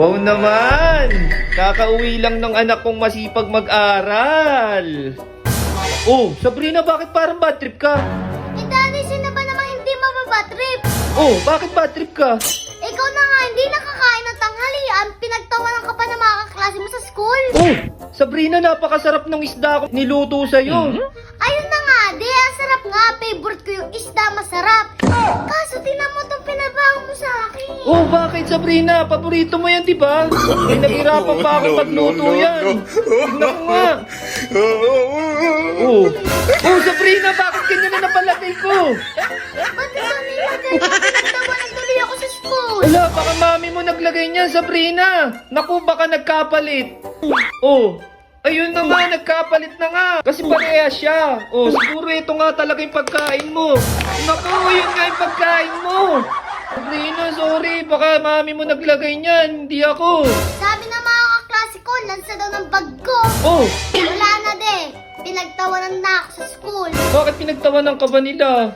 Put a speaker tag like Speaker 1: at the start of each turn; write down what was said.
Speaker 1: Wow naman! Kakauwi lang ng anak kong masipag mag-aral. Oh, Sabrina, bakit parang bad trip ka?
Speaker 2: Eh, Daddy, sino ba naman hindi mababatrip?
Speaker 1: Oh, bakit bad trip ka?
Speaker 2: Ikaw na nga, hindi nakakain ng tanghalian. Pinagtawanan ka pa ng mga kaklase mo sa school.
Speaker 1: Oh, Sabrina, napakasarap ng isda ko niluto sa'yo.
Speaker 2: Ayun na nga, di ang sarap nga. Favorite ko yung isda, masarap. Kaso, tinan mo itong pinabaho mo sa akin.
Speaker 1: Oh, bakit Sabrina? Paborito mo yan, di ba? May naghirapan pa ako pagluto yan. Tignan ko nga. Oh. Oh, Sabrina, bakit ganyan na napalagay ko?
Speaker 2: Ba't ito nilagay mo? Pinagtawanan tuloy ako sa school.
Speaker 1: Wala, baka mami mo naglagay niyan, Sabrina. Naku, baka nagkapalit. Oh, ayun na nga, nagkapalit na nga. Kasi pareha siya. Oh, siguro ito nga talaga yung pagkain mo. Naku, yun nga yung pagkain mo. Sabrina, sorry, baka mami mo naglagay niyan, hindi ako.
Speaker 2: Sabi ng mga kaklase ko, lansa daw ng bag ko.
Speaker 1: Oh,
Speaker 2: Wala na de. Pinagtawanan na ako sa school.
Speaker 1: bakit pinagtawanan ka ba nila?